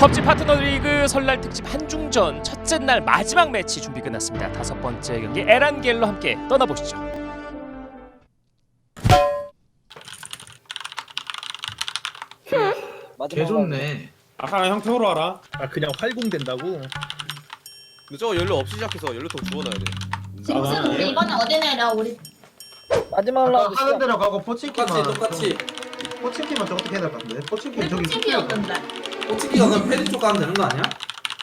펍지 파트너 리그 설날 특집 한중전 첫째 날 마지막 매치 준비 끝났습니다. 다섯 번째 경기 에란겔로 함께 떠나보시죠. 개 좋네. 아까 형 태우러 와라. 아 그냥 활공 된다고? 근데 저거 연료 없이 시작해서 연료통 주워놔야 돼. 짐승 우리 이번에 어디 내려 우리 마지막으로 아까 하는 대로 가고 포칭키만 똑같이 똑같이 포칭키만 좀 어떻게 해야 될것 같은데 포칭키 저기 치킨이었던데 오치기가 그럼 페리 쪽 가면 되는 거 아니야?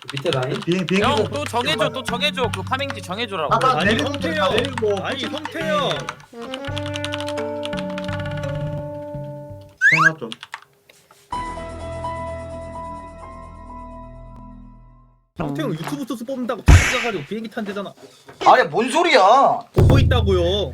그 밑에 라인? 비행 비행기 형또 정해줘 또 정해줘. 그 파밍지 정해줘라고. 아까 아니 내리고 다 내리고 아니 성태형. 생각 좀. 성태형 유튜브 소스 뽑는다고 가가지고 비행기 탄대잖아. 아니 뭔 소리야? 보고 있다고요.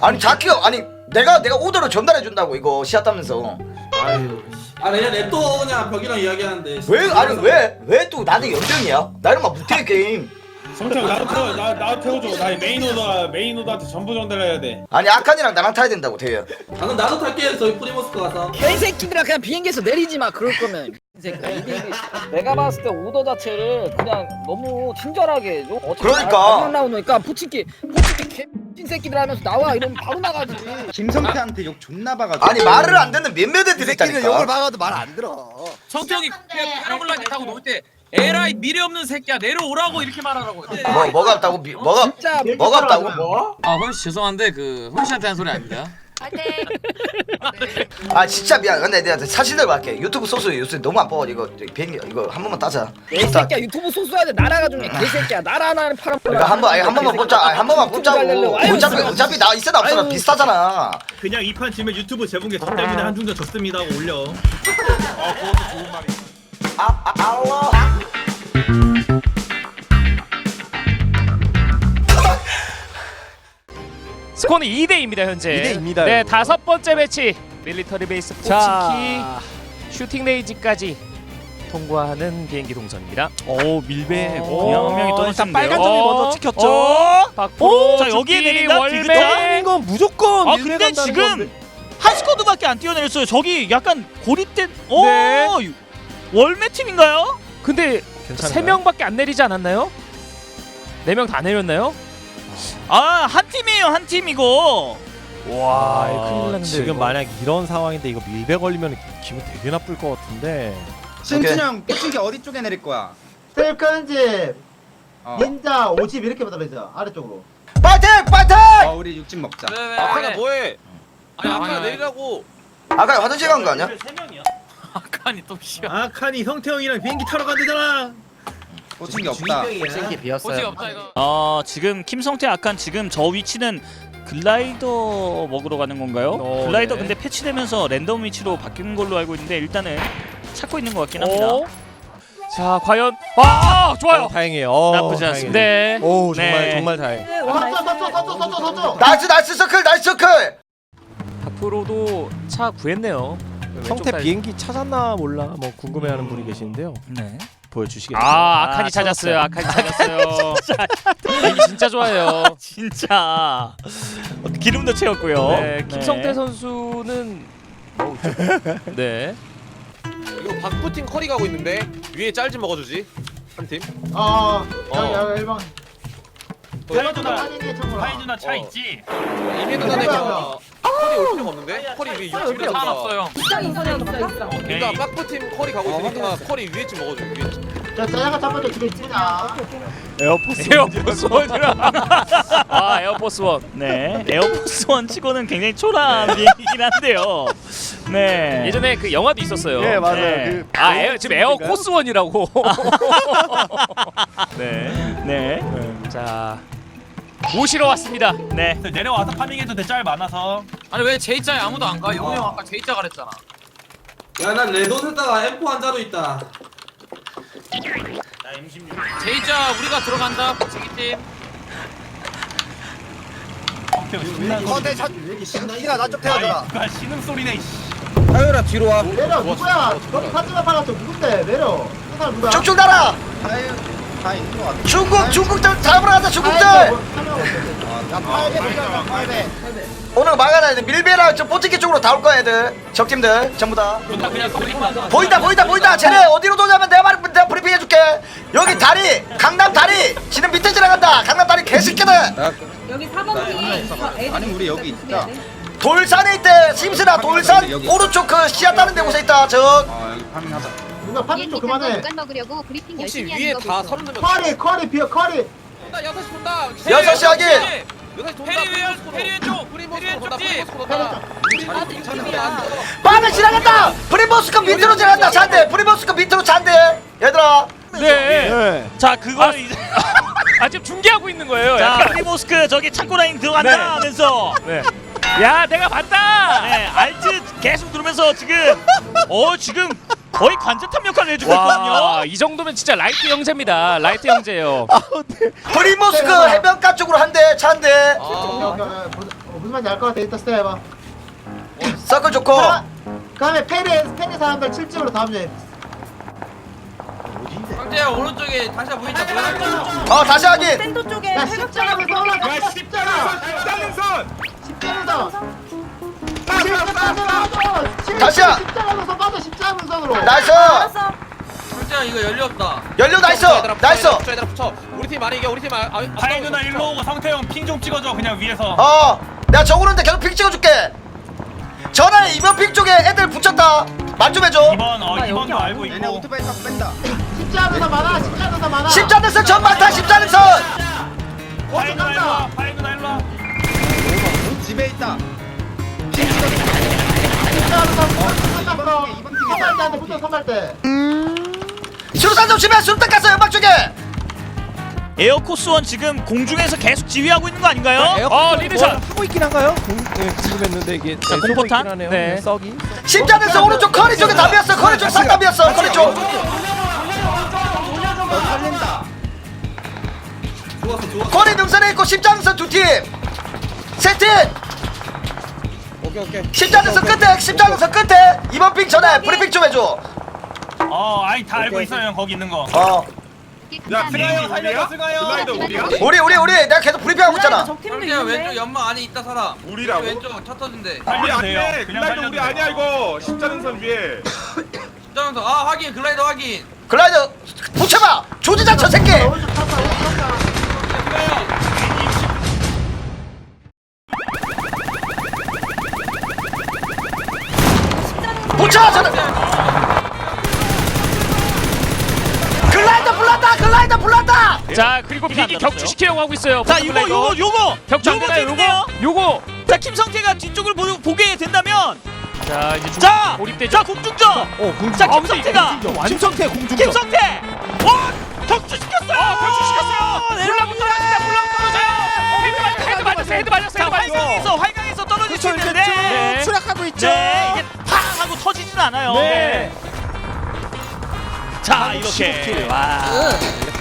아니 자키요 아니 내가 내가 오더를 전달해 준다고 이거 시합 따면서. 아유 아 그냥 냅둬 그냥 벽이랑 이야기하는데 왜 아니 왜 왜 또 나한테 연병이야? 나 이런 막 못해 게임 성태형 나도 태워 나 나도 태워줘. 나 메인 오더 메인 오더한테 전부 전달해야 돼. 아니 아칸이랑 나랑 타야 된다고 아 그럼 나도 탈게 저희 프리모스크 가서 개새끼들아 그냥 비행기에서 내리지 마 그럴 거면 이 새끼야 이 비행기 내가 봤을 때 오더 자체를 그냥 너무 친절하게 해줘 어차피 그러니까. 나오니까 포치키 포치키 개 찐 새끼들 하면서 나와 이러면 바로 나가지. 김성태한테 욕 존나 박아줘. 아니 말을 안 듣는 몇몇 애들이 있다니까. 박아도 말 안 들어. 성태형이 시작한데 패러글라이드 타고 놀 때 에라이 미래 없는 새끼야. 내려오라고 이렇게 말하라고. 뭐 뭐가 없다고? 미, 뭐가 진짜 뭐가 없다고? 뭐? 아 허씨 죄송한데 그 허씨한테 한 소리 아닙니다 아 진짜 미안. 근데 내가 사실대로 말할게. 유튜브 소스 요새 너무 안 뽑아 이거 비행기 이거 한 번만 따자. 개새끼야 유튜브 소스해야. 돼 나라가 중에 개새끼야. 나라 하나는 팔아 그러니까 한 번 아니 한 번만 뽑자. 아니, 한 번만 뽑자고. 어차피 어차피 나 있어나 없어나 아유, 비슷하잖아. 그냥 이 판 지면 유튜브 제목에 저 때문에 한중전 졌습니다. 하고 올려. 아, 아 알라 스코어는 2대 2입니다 현재. 2대 2입니다, 네 이거. 다섯 번째 매치 밀리터리 베이스 포치키 자. 슈팅 레이지까지 통과하는 비행기 동선입니다. 오 밀배 어, 그냥 한 명이 일단 떠났는데 빨간 점이 먼저 찍혔죠. 어, 박프로 자 여기에 내린다. 디귿자. 건 무조건 아 근데 지금 한 스쿼드밖에 안 뛰어내렸어요. 저기 약간 고립된. 오 네. 월매 팀인가요? 근데 세 명밖에 안 내리지 않았나요? 네 명 다 내렸나요? 아 한 팀이에요 한 팀 이거. 와, 이거 큰일 났는데. 지금 이거. 만약 이런 상황인데 이거 밀배 걸리면 기분 되게 나쁠 것 같은데 신춘형 포칭키 어디 쪽에 내릴 거야? 셀컨집 어. 닌자 50 이렇게 받아내자 아래쪽으로 파이팅 파이팅 어 우리 육즙 먹자 네네 아카나 뭐해? 아니 아카나. 내리라고. 아까 화장실 간 거 아니야? 아까니 또 씨야 아칸이 성태형이랑 비행기 타러 간대잖아 포칭키 없다 호지 없다 이거 어 지금 김성태 아칸 지금 저 위치는 글라이더 먹으러 가는 건가요? 어, 글라이더 네. 근데 패치되면서 랜덤 위치로 바뀐 걸로 알고 있는데 일단은 찾고 있는 것 같긴 합니다. 어? 자 과연 아 좋아요. 다행이에요 어, 나쁘지 않습니다. 네. 오 정말 네. 정말 다행 아, 나이스 나이스 서클 나이스 서클 박프로도 차 구했네요. 왼쪽 성태 다리. 비행기 찾았나 몰라 뭐 궁금해하는 분이 계시는데요 네. 보여주시겠어요? 아 아칸이 아, 찾았어요. 아칸이 찾았어요. 비행기 진짜 좋아요. 진짜 어, 기름도 채웠고요. 네, 김성태 선수는 좀- 네. 이거 박부팀 커리 가고 있는데 위에 짤좀 먹어주지 한 팀. 아 어. 여기 여기 일방 하이준아 확인해 참고로 하이준아 차 어. 있지? 이미 누나네가 커리 올 필요가 없는데 커리 위에 차 60이라서. 없어요 있어 있어 있어 있어 오케이 그러니까 박부팀 커리 가고 있으니까 커리 위에 좀 먹어줘. 위에. 자 짜장가 첫 번째 집에 있습니다 에어포스 에어포스 원이라. 아 에어포스 원. 네, 에어포스 원 치고는 굉장히 초라한 비행기긴 한데요. 네. 예전에 그 영화도 있었어요. 예 맞아요 네. 그 아 에어, 지금 에어 코스 원이라고. 네. 네. 자 모시러 왔습니다. 네. 내려와서 파밍해도 돼 짤 많아서. 아니 왜 제이자에 아무도 안 가? 영훈이 형 아까 제이자 가랬잖아. 야난 레돈에다가 M4 한 자루 있다. 제이자 우리가 들어간다 포치기팀. 컨대 신기가 나쪽 태워줘라. 아 신음 소리네 하율아 뒤로 와. 내려 누구야? 거기 파츠만 팔았어 누군데 내려. 그 사람 누구야? 쭉쭉 달아! 하율 다 있는 것 같아 중국 중국들 잡으러 가자 중국들! 야 돌려 팔배 오늘 막아놔야 돼. 밀배랑 저 포티키 쪽으로 다 올 거야 애들. 적팀들 전부 다. 그냥 그냥 커리만 보인다 보인다 보인다. 쟤네 어디로 도냐면 내 말이 다리 강남 다리. 지금 밑에 지나간다. 강남 다리 개새끼들. 여기 4번 핑. 아니 우리 여기 있자. 돌산에 있대. 심스나 돌산 오른쪽 그 씨앗 따는 데 곳에 있다. 저 누가 파밍 좀 그만해. 먹으려고 브리핑 혹시 위에 다 서른 명 쿼리 쿼리 비어 쿼리. 온다 여섯 시 온다. 여섯 시 하긴 여섯 시왼 페리 왼쪽. 프리모스 프리모스 지나간다. 프리모스급 밑으로 지나간다. 잔대. 프리모스급 밑으로 잔대. 얘들아. 네. 네. 자 그걸 이제 아 지금 중계하고 있는 거예요. 자 약간. 프리모스크 저기 창고 라인 들어간다 네. 하면서. 네. 야 내가 봤다. 네 알트 계속 누르면서 지금. 어 지금 거의 관제탑 역할을 해주고 있거든요. 와, 이 정도면 진짜 라이트 형제입니다. 라이트 형제예요. 프리모스급 해변가 쪽으로 한대 차한대. 무슨- 어, 무슨 말인지 알 것 같아 이따 스테 해봐. 서클 좋고. 그 다음에 페리 페리 사람들 7집으로 다음 주에 상태야 오른쪽에 다시 보인다. 뭐야 어 다시 하긴 샌도 쪽에 야 십자가에서 올라가. 십자가 십자능선 십자가에서 다시야. 십자가에서 빠져 십자가선으로 나이스 상태야 이거 열렸다 연료 나이스 나이스 얘들아 붙여 우리 팀 많이 이겨 우리 팀 아, 아, 파이 누나 일로 오고 성태형 핑 좀 찍어줘 그냥 위에서 어 내가 저구는데 계속 픽 찍어줄게 전화에 이번 픽 쪽에 애들 붙였다 말 좀 해줘 2번 어 2번도 알고 있고 십자가에서 많아 십자가에서 많아 십자능선 전 많다 십자능선 파이 누나 일로 와 파이 누나 일로 와 십자가에서 선 수류탄 조심해 수류탄 갔어 연막 쪽에 에어코스원 지금 공중에서 계속 지휘하고 있는 거 아닌가요? 어 리드샷. 하고 있긴 한가요? 공, 네, 궁금했는데 이게 자, 네, 공포탄? 네. 네. 썩이. 십자능선 오른쪽 커리 쪽에 답이었어 커리 쪽 싹답이었어 커리 쪽 커리 능선에 있고 십자능선 두팀 세팀 오케이 오케이. 십자능선 끝에 십자능선 끝에. 이번 픽 전에 브리핑 좀 해줘. 어 아이 다 알고 있어요 형 거기 있는 거. 어. 야, 승아요 살려줘 승아요 슬라이더 우리야? 우리 우리 우리. 내가 계속 브리핑하고 있잖아. 상태야 왼쪽 연막 안에 있다 사람. 우리라고? 왼쪽 차 터진대. 살려주세요. 그냥 살려주세요. 우리 아니야 이거. 십자능선 위에. 입장에서 아 확인. 글라이더 확인. 글라이더 붙여봐. 조지자 저 새끼. 오른쪽 탔다 오른쪽 탔다 자 그리고 안 비기 들었어요? 격추 시키려고 하고 있어요. 자 요거 요거 요거 격추 안 요거 되나요? 되는데요? 요거 요거. 자 김성태가 뒤쪽을 보, 보게 된다면 자 이제 중 자! 고립되죠. 자 공중전! 어, 공중. 자 김성태가! 김성태 공중전. 김성태! 와! 격추 시켰어요! 어 격추 시켰어요. 내려갑니다. 물랑 떨어집니다. 물랑 떨어져요. 헤드, 헤드 맞았어요. 헤드 맞았어요. 자 헤드 맞았어요. 활강에서 활강에서 떨어질 수 있는데 네. 추락하고 있죠. 네 이게 팡 하고 터지진 않아요 네. 자 한국 이렇게 15킬. 와.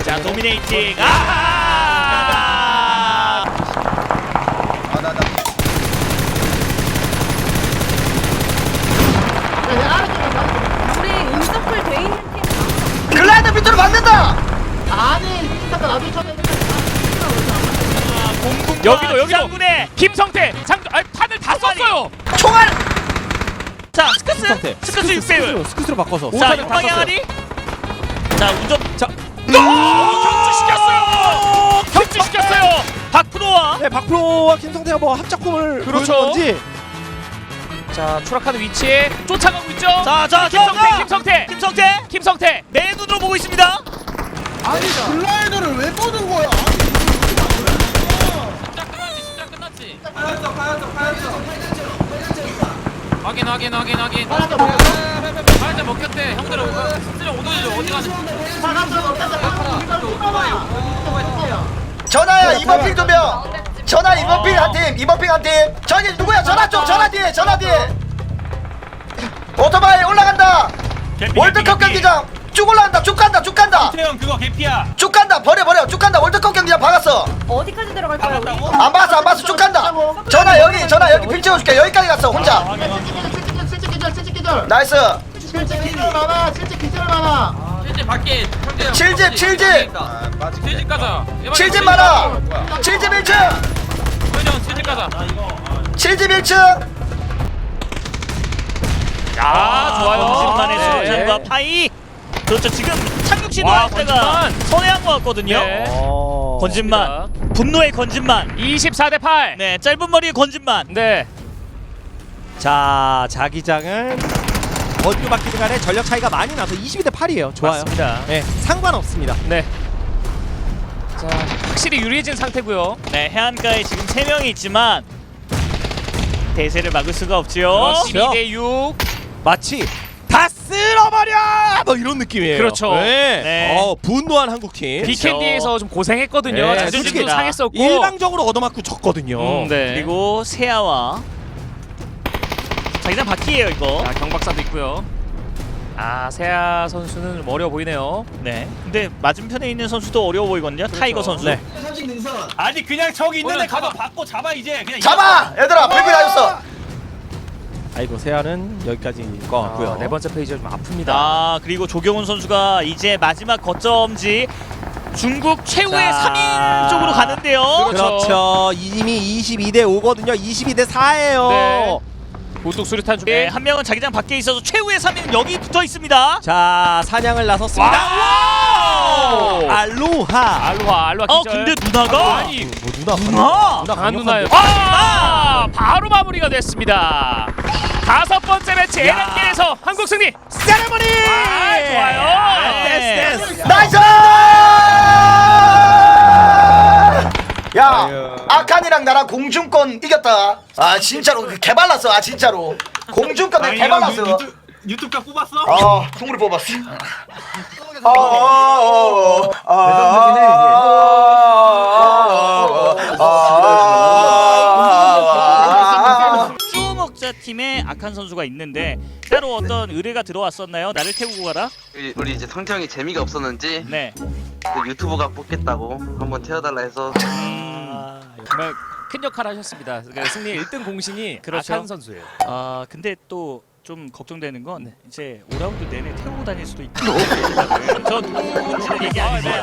자 도미네이팅 아 우리 인서클 돼 있는 팀. 글라이더 밑으로 박는다 아니 잠깐 나도 쳐내 여기도 여기도 장군의 김성태 장 아, 탄을 다 썼어요. 총알 자 스크스. 스크스 6배율 스크스로, 바꿔서. 자 오탄을 다 용방의 썼어요. 하리 자 운전 자 격추시켰어요. 격추시켰어요. 박프로와 네, 박프로와 김성태가 뭐 합작품을 그렇죠. 보여준 건지. 자 추락하는 위치에 쫓아가고 있죠. 자자 김성태 김성태! 김성태! 김성태 내 눈으로 보고 있습니다. 진짜 끝났지 진짜 끝났지. 확인 확인 확인 확인. 파 란자 먹혔대 형들 스트레 오더지 어디 가지 전화야 이번 픽 두명. 전화 이번 픽 한팀 이번 픽 한팀. 저기 누구야? 전화 쪽 전화 뒤에 전화 뒤에. 오토바이 올라간다. 개피, 월드컵 개피, 개피. 경기장. 쭉 올라간다. 쭉 간다 쭉 간다. 성태형 그거 개피야. 쭉 간다. 버려 버려. 쭉 간다. 월드컵 경기장 박았어. 어디까지 들어갈 거야 우리? 안 박았어 안 박았어. 쭉 간다. 전화 여기 전화 여기 픽 찍어줄게. 여기까지 갔어 혼자. 기절 칠칠 기절 나이스 칠칠 기절 많아 칠칠 기절 많아 실제 밖에 형들 칠집, 칠집. 칠집 가자 7집 많아 7집 1층 형 칠집 가자 7집 1층 아 좋아요. 순간의 네. 수호전과 파이 그렇죠. 지금 착륙 와, 시도할 때가 권진만. 선회한 것 같거든요. 네. 어. 권진만 분노의 권진만. 24대 8. 네, 짧은 머리의 권진만. 네. 자 자기장은 어디로 바뀌든 간에 전력 차이가 많이 나서 22대 8이에요. 좋아요. 맞습니다. 네, 상관없습니다. 네. 자, 확실히 유리해진 상태고요. 네, 해안가에 지금 세 명이 있지만 대세를 막을 수가 없지요. 그렇죠. 12대 6. 마치 다 쓸어버려! 뭐 이런 느낌이에요. 그렇죠. 네. 네. 어, 분노한 한국팀. 비캔디에서 좀 고생했거든요. 네, 자존심도 솔직히 상했었고. 일방적으로 얻어맞고 졌거든요. 음, 네. 그리고 세아와 자기장 바퀴예요 이거. 자, 경박사도 있고요. 아, 세아 선수는 좀 어려워 보이네요. 네. 근데 맞은편에 있는 선수도 어려워 보이거든요. 타이거 선수. 네. 삼식 능선. 아니 그냥 저기 있는데 가서. 받고 잡아 이제 그냥 잡아 얘들아 불빛 나줬어 아이고 세아는 여기까지인 것 같고요. 아, 네 번째 페이지가 좀 아픕니다. 아 그리고 조경훈 선수가 이제 마지막 거점지 중국 최후의 자. 3인 쪽으로 가는데요. 그렇죠. 그렇죠. 이미 22대 5거든요. 22대 4예요. 네. 보뚝 수류탄 준비. 네, 한 명은 자기장 밖에 있어서 최후의 3인은 여기 붙어 있습니다. 자, 사냥을 나섰습니다. 와우! 알로하. 알로하, 알로하 어 기절. 근데 누나가 아니, 뭐 누나 누나! 강한 강력한데. 누나예요. 아! 바로 마무리가 됐습니다. 다섯 번째 매치 에란길에서 한국 승리. 세레머니. 아, 좋아요. 네. 댄스 댄스. 나이스 야 아칸이랑 나랑 공중권 이겼다 아 진짜로 그 개발랐어 아 진짜로 공중권 내가 개발랐어 유튜브 유튜브 가 뽑았어? 아 콩으로 뽑았어 아, 아, 아, 아, 아, 쭈먹자 팀에 악한 선수가 있는데 따로 어떤 의뢰가 들어왔었나요? 나를 태우고 가라. 우리, 우리 이제 성태 형이 재미가 없었는지 네. 그 유튜브가 뽑겠다고 한번 태워달라 해서 아, 정말 큰 역할을 하셨습니다. 그러니까 승리 1등 공신이 그렇죠. 아칸 선수예요. 아 근데 또 좀 걱정되는 건 네. 이제 5라운드 내내 태우고 다닐 수도 있다. 저 얘기 안 해요.